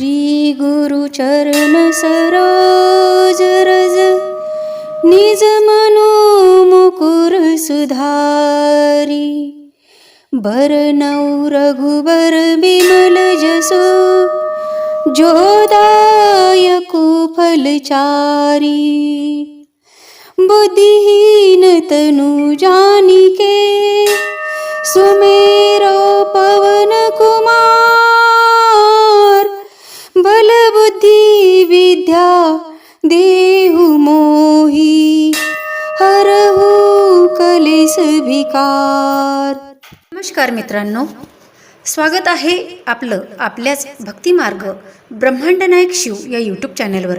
श्री रज निज मनो मुकुर सुधारी। बरनौ रघुबर बिमल जसो जोदायको फलचारी बुद्धिहीन तनु जानिके सुमेरो पवन कुमार विकार नमस्कार मित्रांनो. स्वागत आहे आपलं आपल्याच भक्तिमार्ग ब्रह्मांड नायक शिव या यूट्यूब चॅनलवर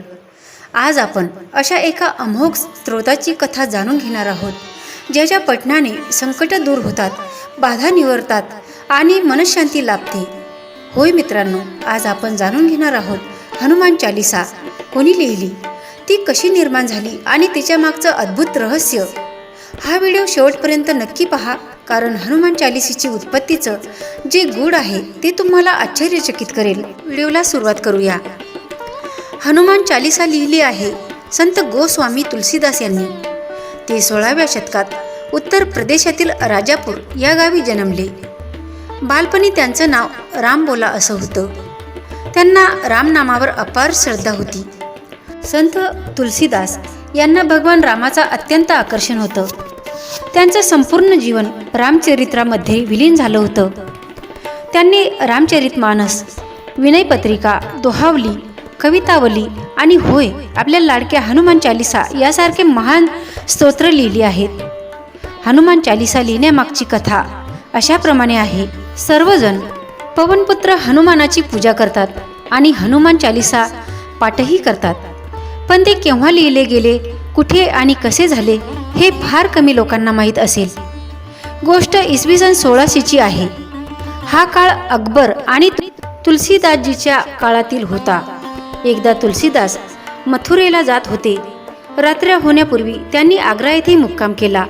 आज आपण अशा एका अमोघ स्त्रोताची कथा जाणून घेणार आहोत ज्याच्या पठणाने संकट दूर होतात बाधा निवरतात आणि मनशांती लाभते. होय मित्रांनो आज आपण जाणून घेणार आहोत हनुमान चालिसा कोणी लिहिली ती कशी निर्माण झाली आणि तिच्या मागचं अद्भुत रहस्य हा व्हिडिओ शेवटपर्यंत नक्की पहा कारण हनुमान चालिसीची उत्पत्तीचं जे गूढ आहे ते तुम्हाला आश्चर्यचकित करेल. व्हिडिओला सुरुवात करूया. हनुमान चालिसा लिहिली आहे संत गोस्वामी तुलसीदास यांनी. ते सोळाव्या शतकात उत्तर प्रदेशातील राजापूर या गावी जन्मले. बालपणी त्यांचं नाव रामबोला असं होतं. त्यांना रामनामावर अपार श्रद्धा होती. संत तुलसीदास यांना भगवान रामाचा अत्यंत आकर्षण होतं. त्यांचं संपूर्ण जीवन रामचरित्रामध्ये विलीन झालं होतं. त्यांनी रामचरित मानस विनयपत्रिका दोहावली कवितावली आणि होय आपल्या लाडक्या हनुमान चालिसा यासारखे महान स्तोत्र लिहिली आहेत. हनुमान चालिसा लिहिण्यामागची कथा अशाप्रमाणे आहे. सर्वजण पवनपुत्र हनुमानाची पूजा करतात आणि हनुमान चालिसा पाठही करतात. पण ते केव्हा लिहिले गेले? कुठे आणि कसे झाले हे फार कमी लोकांना माहीत असेल. गोष्ट इसवी सन सोळाशेची आहे. हा काळ अकबर आणि तुलसीदासजीच्या काळातील होता. एकदा तुलसीदास मथुरेला जात होते. रात्र होण्यापूर्वी त्यांनी आग्रा येथे मुक्काम केला.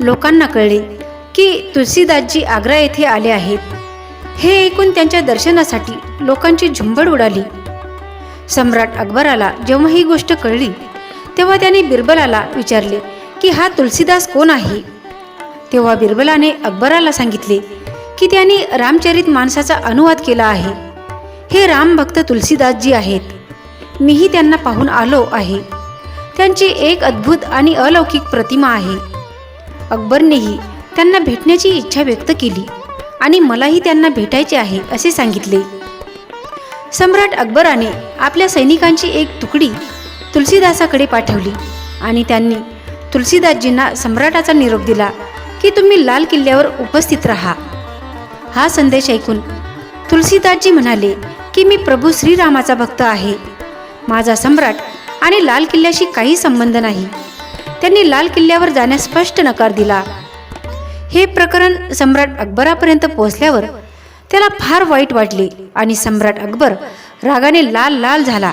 लोकांना कळले की तुलसीदासजी आग्रा येथे आले आहेत. हे ऐकून त्यांच्या दर्शनासाठी लोकांची झुंबड उडाली. सम्राट अकबराला जेव्हा ही गोष्ट कळली तेव्हा त्याने बिरबलाला विचारले की हा तुलसीदास कोण आहे? तेव्हा बिरबलाने अकबराला सांगितले की त्यांनी रामचरित माणसाचा अनुवाद केला आहे. हे राम भक्त तुलसीदासजी आहेत. मीही त्यांना पाहून आलो आहे. त्यांची एक अद्भुत आणि अलौकिक प्रतिमा आहे. अकबरनेही त्यांना भेटण्याची इच्छा व्यक्त केली आणि मलाही त्यांना भेटायचे आहे असे सांगितले. सम्राट अकबराने आपल्या सैनिकांची एक तुकडी तुलसीदासाकडे पाठवली आणि त्यांनी तुलसीदासजींना सम्राटाचा निरोप दिला की तुम्ही लाल किल्ल्यावर उपस्थित राहा. हा संदेश ऐकून तुलसीदासजी म्हणाले की मी प्रभू श्रीरामाचा भक्त आहे. माझा सम्राट आणि लाल किल्ल्याशी काही संबंध नाही. त्यांनी लाल किल्ल्यावर जाण्यास स्पष्ट नकार दिला. हे प्रकरण सम्राट अकबरापर्यंत पोहोचल्यावर त्याला फार वाईट वाटले आणि सम्राट अकबर रागाने लाल लाल झाला.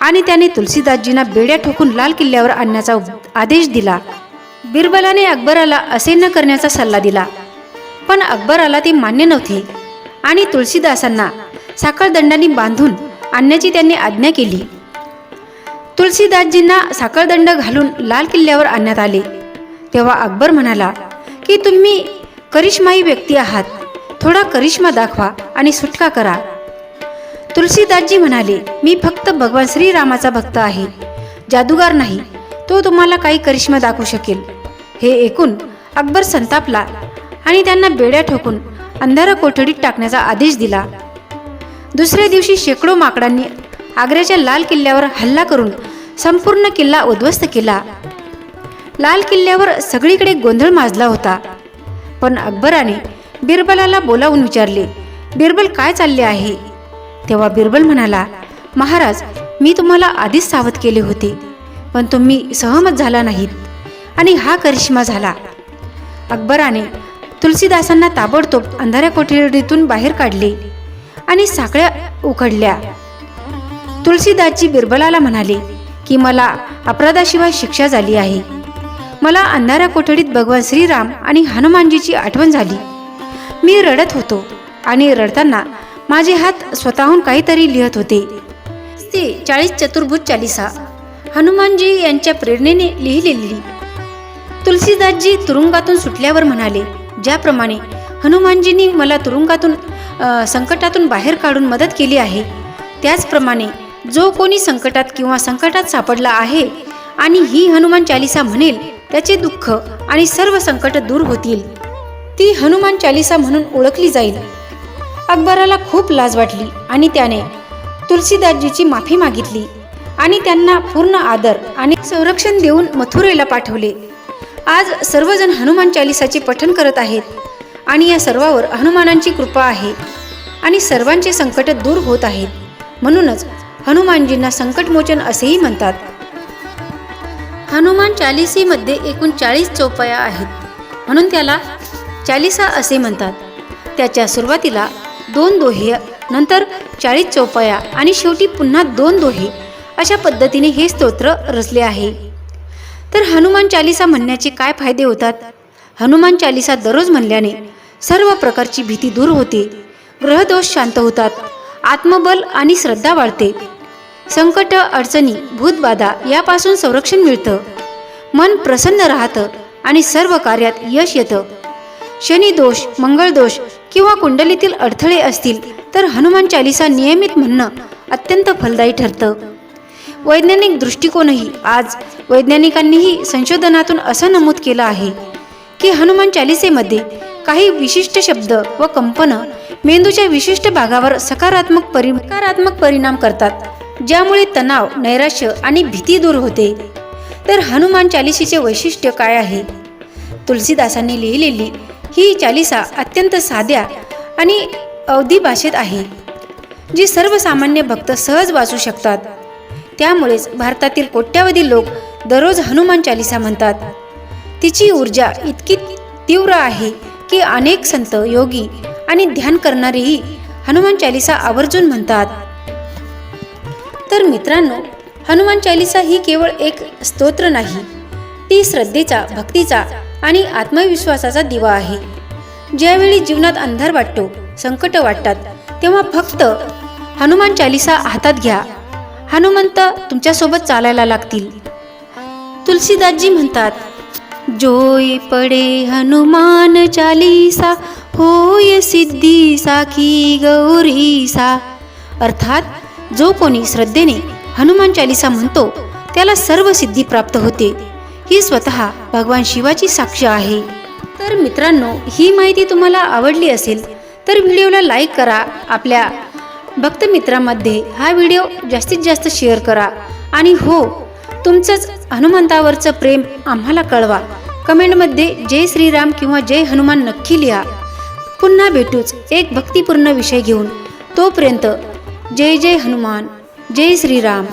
आणि त्याने तुलसीदासजींना बेड्या ठोकून लाल किल्ल्यावर आणण्याचा आदेश दिला. बिरबलाने अकबराला असे न करण्याचा सल्ला दिला. पण अकबराला ते मान्य नव्हते आणि तुलसीदासांना साखळदंडाने बांधून आणण्याची त्यांनी आज्ञा केली. तुलसीदासजींना साखळदंड घालून लाल किल्ल्यावर आणण्यात आले. तेव्हा अकबर म्हणाला की तुम्ही करिश्माई व्यक्ती आहात. थोडा करिश्मा दाखवा आणि सुटका करा. तुलसीदासजी म्हणाले मी फक्त भगवान श्रीरामाचा भक्त आहे. जादूगार नाही तो तुम्हाला काही करिश्मा दाखवू शकेल. हे ऐकून अकबर संतापला आणि त्यांना बेड्या ठोकून अंधारा कोठडीत टाकण्याचा आदेश दिला. दुसऱ्या दिवशी शेकडो माकडांनी आग्र्याच्या लाल किल्ल्यावर हल्ला करून संपूर्ण किल्ला उद्ध्वस्त केला. लाल किल्ल्यावर सगळीकडे गोंधळ माजला होता. पण अकबराने बिरबलाला बोलावून विचारले बिरबल काय चालले आहे? तेव्हा बिरबल म्हणाला महाराज मी तुम्हाला आधीच सावध केले होते पण तुम्ही सहमत झाला नाहीत आणि हा करिश्मा झाला. अकबराने तुलसीदासांना ताबडतोब अंधाऱ्या कोठडीतून बाहेर काढले आणि साखळ्या उघडल्या. तुलसीदासजी बिरबलाला म्हणाले की मला अपराधाशिवाय शिक्षा झाली आहे. मला अंधाऱ्या कोठडीत भगवान श्रीराम आणि हनुमानजीची आठवण झाली. मी रडत होतो आणि रडताना माझे हात स्वतःहून काहीतरी लिहत होते. ते चाळीस चतुर्भुज चालिसा. हनुमानजी यांच्या प्रेरणेने लिहिलेली. तुलसीदासजी तुरुंगातून सुटल्यावर म्हणाले ज्याप्रमाणे हनुमानजींनी मला तुरुंगातून संकटातून बाहेर काढून मदत केली आहे त्याचप्रमाणे जो कोणी संकटात किंवा संकटात सापडला आहे आणि ही हनुमान चालिसा म्हणेल त्याचे दुःख आणि सर्व संकट दूर होतील. ती हनुमान चालिसा म्हणून ओळखली जाईल. अकबराला खूप लाज वाटली आणि त्याने तुलसीदासजीची माफी मागितली आणि त्यांना पूर्ण आदर आणि संरक्षण देऊन मथुरेला पाठवले. आज सर्वजण हनुमान चालिसाचे पठण करत आहेत आणि या सर्वावर हनुमानांची कृपा आहे आणि सर्वांचे संकट दूर होत आहेत. म्हणूनच हनुमानजींना संकटमोचन असेही म्हणतात. हनुमान चालिसीमध्ये एकूण चाळीस चौपाया आहेत. म्हणून त्याला चालिसा असे म्हणतात. त्याच्या सुरुवातीला दोन दोहे नंतर चाळीस चौपया आणि शेवटी पुन्हा दोन दोहे. अशा पद्धतीने हे स्तोत्र रचले आहे. तर हनुमान चालिसा म्हणण्याचे काय फायदे होतात? हनुमान चालिसा दररोज म्हणल्याने सर्व प्रकारची भीती दूर होते. ग्रहदोष शांत होतात. आत्मबल आणि श्रद्धा वाढते. संकट अडचणी भूतबाधा यापासून संरक्षण मिळतं. मन प्रसन्न राहतं आणि सर्व कार्यात यश येतं. शनी दोष मंगळ दोष किंवा कुंडलीतील अडथळे असतील तर हनुमान चालिसा नियमित म्हणणं अत्यंत फलदायी ठरतं. वैज्ञानिक दृष्टिकोनही आज वैज्ञानिकांनीही संशोधनातून असं नमूद केलं आहे की हनुमान चालिसेमध्ये काही विशिष्ट शब्द व कंपनं मेंदूच्या विशिष्ट भागावर सकारात्मक परि सकारात्मक परिणाम करतात ज्यामुळे तणाव नैराश्य आणि भीती दूर होते. तर हनुमान चालिसीचे वैशिष्ट्य काय आहे? तुलसीदासांनी लिहिलेली ही चालिसा अत्यंत साध्या आणि अवधी भाषेत आहे जी सर्वसामान्य भक्त सहज वाचू शकतात. त्यामुळेच भारतातील कोट्यावधी लोक दररोज हनुमान चालिसा म्हणतात. तिची ऊर्जा इतकी तीव्र आहे की अनेक संत योगी आणि ध्यान करणारेही हनुमान चालिसा आवर्जून म्हणतात. तर मित्रांनो हनुमान चालिसा ही केवळ एक स्तोत्र नाही ती श्रद्धेचा भक्तीचा आणि आत्मविश्वासाचा दिवा आहे. ज्यावेळी जीवनात अंधार वाटतो संकट वाटतात तेव्हा फक्त हनुमान चालिसा हातात घ्या. हनुमंत तुमच्यासोबत चालायला लागतील. तुलसीदासजी म्हणतात जोय पडे हनुमान चालिसा होय सिद्धी साखी गौरीसा. अर्थात जो कोणी श्रद्धेने हनुमान चालिसा म्हणतो त्याला सर्व सिद्धी प्राप्त होते. ही स्वतः भगवान शिवाची साक्ष आहे. तर मित्रांनो ही माहिती तुम्हाला आवडली असेल तर व्हिडिओला लाईक करा. आपल्या भक्त मित्रांमध्ये हा व्हिडिओ जास्तीत जास्त शेअर करा. आणि हो तुमचंच हनुमंतावरचं प्रेम आम्हाला कळवा. कमेंटमध्ये जय श्रीराम किंवा जय हनुमान नक्की लिहा. पुन्हा भेटूच एक भक्तिपूर्ण विषय घेऊन. तोपर्यंत जय जय हनुमान जय श्रीराम.